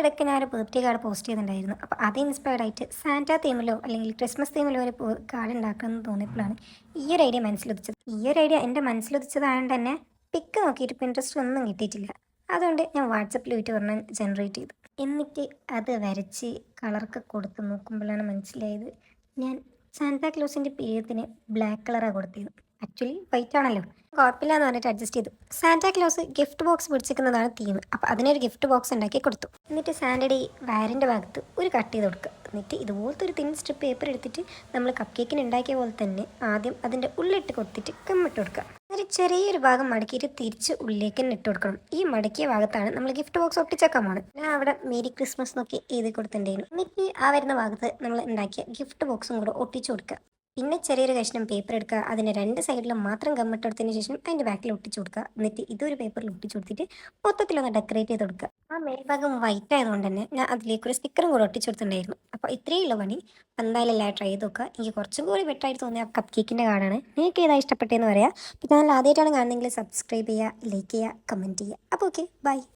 ഇടയ്ക്ക് ഞാൻ ഒരു ബർത്ത്ഡേ കാർഡ് പോസ്റ്റ് ചെയ്തിട്ടുണ്ടായിരുന്നു. അപ്പോൾ അത് ഇൻസ്പയർഡ് ആയിട്ട് സാന്റ തീമിലോ അല്ലെങ്കിൽ ക്രിസ്മസ് തീമിലോ ഒരു കാർഡ് ഉണ്ടാക്കണമെന്ന് തോന്നിയപ്പോഴാണ് ഈ ഒരു ഐഡിയ മനസ്സിലൊതിച്ചത് ഈ ഒരു ഐഡിയ എന്റെ മനസ്സിലൊതിച്ചതായതുകൊണ്ട് തന്നെ പിക്ക് നോക്കിയിട്ട് ഇപ്പോൾ ഇൻട്രസ്റ്റ് ഒന്നും കിട്ടിയിട്ടില്ല. അതുകൊണ്ട് ഞാൻ വാട്സപ്പിൽ പോയിട്ട് പറഞ്ഞാൽ ജനറേറ്റ് ചെയ്തു. എന്നിട്ട് അത് വരച്ച് കളറൊക്കെ കൊടുത്ത് നോക്കുമ്പോഴാണ് മനസ്സിലായത് ഞാൻ സാന്താക്ലോസിന്റെ പേരത്തിന് ബ്ലാക്ക് കളറാണ് കൊടുത്തത് ആക്ച്വലി വൈറ്റ് ആണല്ലോ. കുഴപ്പമില്ല എന്ന് പറഞ്ഞിട്ട് അഡ്ജസ്റ്റ് ചെയ്തു. സാന്റാക്ലോസ് ഗിഫ്റ്റ് ബോക്സ് പിടിച്ചിരിക്കുന്നതാണ് തീം അപ്പോൾ അതിനൊരു ഗിഫ്റ്റ് ബോക്സ് ഉണ്ടാക്കി കൊടുത്തു. എന്നിട്ട് സാൻഡയുടെ ഈ വയറിന്റെ ഭാഗത്ത് ഒരു കട്ട് ചെയ്ത് കൊടുക്കുക. എന്നിട്ട് ഇതുപോലത്തെ ഒരു തിൻ സ്ട്രിപ്പ് പേപ്പർ എടുത്തിട്ട് നമ്മൾ കപ്പ് കേക്കിന് ഉണ്ടാക്കിയ പോലെ തന്നെ ആദ്യം അതിന്റെ ഉള്ളിട്ട് കൊടുത്തിട്ട് കമ്മിട്ട് കൊടുക്കുക. ഒരു ചെറിയൊരു ഭാഗം മടക്കിയിട്ട് തിരിച്ച് ഉള്ളിലേക്ക് ഇട്ട് കൊടുക്കണം. ഈ മടക്കിയ ഭാഗത്താണ് നമ്മൾ ഗിഫ്റ്റ് ബോക്സ് ഒട്ടിച്ചേക്കാൻ പോകണം ഞാൻ അവിടെ മേരി ക്രിസ്മസ് നോക്കി എഴുതി കൊടുത്തിട്ടുണ്ടായിരുന്നു. എന്നിട്ട് ആ വരുന്ന ഭാഗത്ത് നമ്മൾ ഉണ്ടാക്കിയ ഗിഫ്റ്റ് ബോക്സും കൂടെ ഒട്ടിച്ചു കൊടുക്കുക. പിന്നെ ചെറിയൊരു കഷ്ണം പേപ്പർ എടുക്കുക അതിന്റെ രണ്ട് സൈഡിലും മാത്രം ഗമ്മിട്ടെടുത്തതിന് ശേഷം അതിന്റെ ബാക്കിൽ ഒട്ടിച്ചു കൊടുക്കുക. എന്നിട്ട് ഇതൊരു പേപ്പറിൽ ഒട്ടിച്ചു കൊടുത്തിട്ട് മൊത്തത്തിലൊന്ന് ഡെക്കറേറ്റ് ചെയ്ത് കൊടുക്കുക. ആ മേൽഭാഗം വൈറ്റ് ആയതുകൊണ്ട് തന്നെ ഞാൻ അതിലേക്ക് ഒരു സ്റ്റിക്കറും കൂടെ ഒട്ടിച്ചു കൊടുത്തിട്ടുണ്ടായിരുന്നു. അപ്പോൾ ഇത്രയേ ഉള്ളൂ പണി. എന്തായാലും എല്ലാം ട്രൈ ചെയ്ത് നോക്കുക. എനിക്ക് കുറച്ചും കൂടി ബെറ്ററായിട്ട് തോന്നിയ കപ്പ് കേക്കിന്റെ കാർഡാണ്. നിങ്ങൾക്ക് ഏതാ ഇഷ്ടപ്പെട്ടതെന്ന് പറയാം. അപ്പോൾ ചാനൽ ആദ്യമായിട്ടാണ് കാണുന്നതെങ്കിൽ സബ്സ്ക്രൈബ് ചെയ്യുക ലൈക്ക് ചെയ്യുക കമന്റ് ചെയ്യുക. അപ്പോൾ ഓക്കെ ബൈ